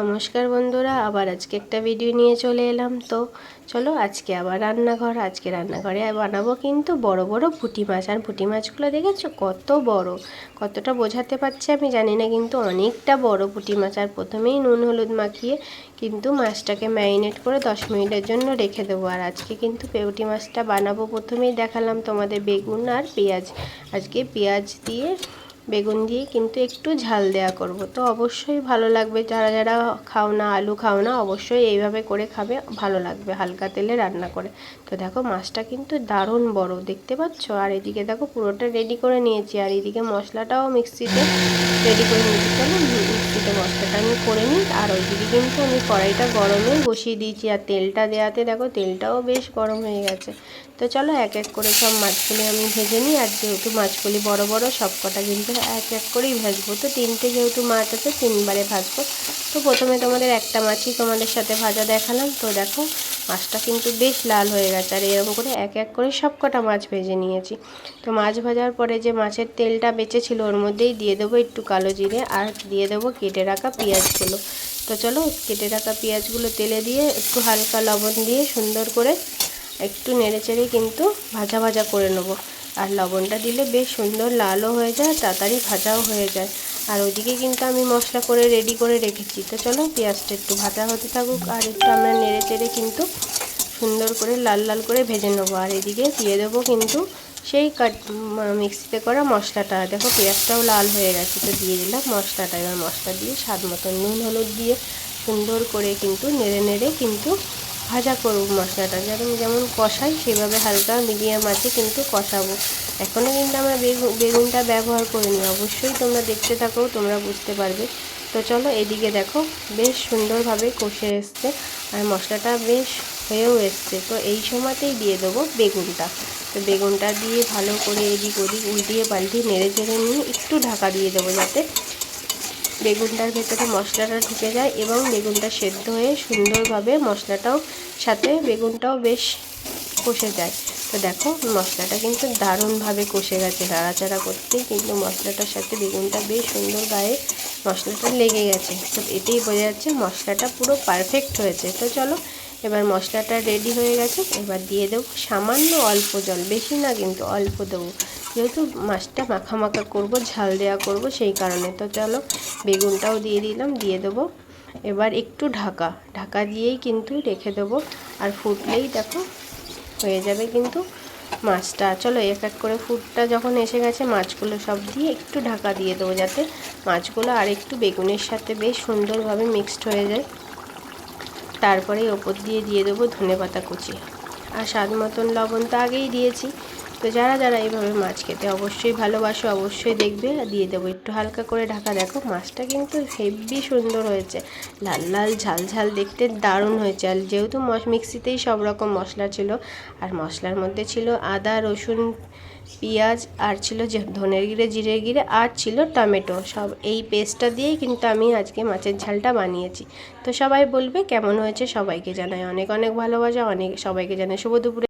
নমস্কার বন্ধুরা, আবার আজকে একটা ভিডিও নিয়ে চলে এলাম। তো চলো আজকে আবার রান্নাঘর, আজকে রান্নাঘরে বানাবো কিন্তু বড় বড় পুঁটি মাছ। আর পুঁটি মাছগুলো দেখেছ? কত বড়। কতটা বোঝাতে পারছি আমি জানি না, কিন্তু অনেকটা বড় পুঁটি মাছ। আর প্রথমেই নুন হলুদ মাখিয়ে কিন্তু মাছটাকে ম্যারিনেট করে দশ মিনিটের জন্য রেখে দেবো। আর আজকে কিন্তু পেউটি মাছটা বানাবো প্রথমেই দেখালাম তোমাদের বেগুন আর পেঁয়াজ। আজকে পেঁয়াজ দিয়ে বেগুন দিয়ে কিন্তু একটু ঝাল দেয়া করব। তো অবশ্যই ভালো লাগবে। যারা যারা খাও না, আলু খাও না, অবশ্যই এইভাবে করে খাবে। ভালো লাগবে হালকা তেলে রান্না করে। তো দেখো মাছটা কিন্তু দারুণ বড়, দেখতে পাচ্ছ? আর এদিকে দেখো পুরোটা রেডি করে নিয়েছি। আর এদিকে মশলাটাও মিক্সিতে রেডি করে নিয়েছি। চলো মিক্সিতে মশলাটা আমি করে নিই। আর ওইদিকে কিন্তু আমি কড়াইটা গরমে বসিয়ে দিয়েছি। আর তেলটা দেওয়াতে দেখো তেলটাও বেশ গরম হয়ে গেছে। তো চলো এক এক করে সব মাছগুলি আমি ভেজে নিই। আর যেহেতু মাছগুলি বড় বড় সব কটা কিন্তু এক এক করেই ভাজবো। তো তিনটে যেহেতু মাছ আছে, তিনবারে ভাজবো। তো প্রথমে তোমাদের একটা মাছই তোমাদের সাথে ভাজা দেখালাম। তো দেখো, মাছটা কিন্তু বেশ লাল হয়ে গেছে। আর এরকম করে এক এক করে সব কটা মাছ ভেজে নিয়েছি। তো মাছ ভাজার পরে যে মাছের তেলটা বেঁচেছিল ওর মধ্যেই দিয়ে দেবো একটু কালো জিরে আর দিয়ে দেবো কেটে রাখা পেঁয়াজগুলো। তো চলো, কেটে রাখা পেঁয়াজগুলো তেলে দিয়ে একটু হালকা লবণ দিয়ে সুন্দর করে একটু নেড়ে চেড়ে কিন্তু ভাজা ভাজা করে নেব। আর লবণটা দিলে বেশ সুন্দর লালও হয়ে যায়, তাড়াতাড়ি ভাজাও হয়ে যায়। আর ওইদিকে কিন্তু আমি মশলা করে রেডি করে রেখেছি। তো চলো, পেঁয়াজটা একটু ভাজা হতে থাকুক আর একটু আমরা নেড়ে চেড়ে কিন্তু সুন্দর করে লাল লাল করে ভেজে নেব। আর এদিকে দিয়ে দেবো কিন্তু সেই কাট মিক্সিতে করা মশলাটা। দেখো পেঁয়াজটাও লাল হয়ে গেছে, তো দিয়ে দিলাম মশলাটা। এবার মশলা দিয়ে স্বাদ মতন নুন, হলুদ দিয়ে সুন্দর করে কিন্তু নেড়ে নেড়ে কিন্তু ভাজা করব মশলাটা। যেমন যেমন কষাই, সেভাবে হালকা মিডিয়াম আছে কিন্তু কষাবো। এখনও কিন্তু আমরা বেগুন বেগুনটা ব্যবহার করিনি। অবশ্যই তোমরা দেখতে থাকো, তোমরা বুঝতে পারবে। তো চলো এদিকে দেখো, বেশ সুন্দরভাবে কষে এসছে আর মশলাটা বেশ হয়েও এসছে। তো এই সময়তেই দিয়ে দেবো বেগুনটা। তো বেগুনটা দিয়ে ভালো করে এদিক ওদিক উল্টিয়ে পাল্টিয়ে নেড়ে চেড়ে নিয়ে একটু ঢাকা দিয়ে দেবো যাতে বেগুনটার ভেতরে মশলাটা ঢুকে যায় এবং বেগুনটা সেদ্ধ হয়ে সুন্দরভাবে মশলাটাও, সাথে বেগুনটাও বেশ কষে যায়। তো দেখো, মশলাটা কিন্তু দারুণভাবে কষে গেছে, নাড়াচাড়া করতে কিন্তু মশলাটার সাথে বেগুনটা বেশ সুন্দর গায়ে মশলাটা লেগে গেছে। তো এতেই বোঝা যাচ্ছে মশলাটা পুরো পারফেক্ট হয়েছে। তো চলো এবার মশলাটা রেডি হয়ে গেছে, এবার দিয়ে দেবো সামান্য অল্প জল, বেশি না কিন্তু অল্প দেবো। যেহেতু মাছটা মাখা মাখা করব, ঝাল দেওয়া করব, সেই কারণে। তো চলো বেগুনটাও দিয়ে দিলাম, দিয়ে দেবো। এবার একটু ঢাকা ঢাকা দিয়েই কিন্তু রেখে দেবো। আর ফুটলেই দেখো হয়ে যাবে কিন্তু মাছটা। চলো এক এক করে ফুটটা যখন এসে গেছে, মাছগুলো সব দিয়ে একটু ঢাকা দিয়ে দেবো যাতে মাছগুলো আর একটু বেগুনের সাথে বেশ সুন্দরভাবে মিক্সড হয়ে যায়। তারপরে ওপর দিয়ে দিয়ে দেবো ধনে পাতা কুচি। আর স্বাদ মতন লবণ তো আগেই দিয়েছি। তো যারা যারা এইভাবে মাছ খেতে অবশ্যই ভালোবাসো, অবশ্যই দেখবে। দিয়ে দেবো একটু হালকা করে ঢাকা। দেখো, মাছটা কিন্তু হেভি সুন্দর হয়েছে। লাল লাল, ঝাল ঝাল দেখতে দারুণ হয়েছে। আর যেহেতু মিক্সিতেই সব রকম মশলা ছিল, আর মশলার মধ্যে ছিল আদা, রসুন, পেঁয়াজ, আর ছিল যে ধনের গিরে জিরে গিরে আর ছিল টমেটো। সব এই পেস্টটা দিয়েই কিন্তু আমি আজকে মাছের ঝালটা বানিয়েছি। তো সবাই বলবে কেমন হয়েছে সবাইকে জানাই। অনেক অনেক ভালোবাসা, অনেক সবাইকে জানাই। শুভ দুপুরে।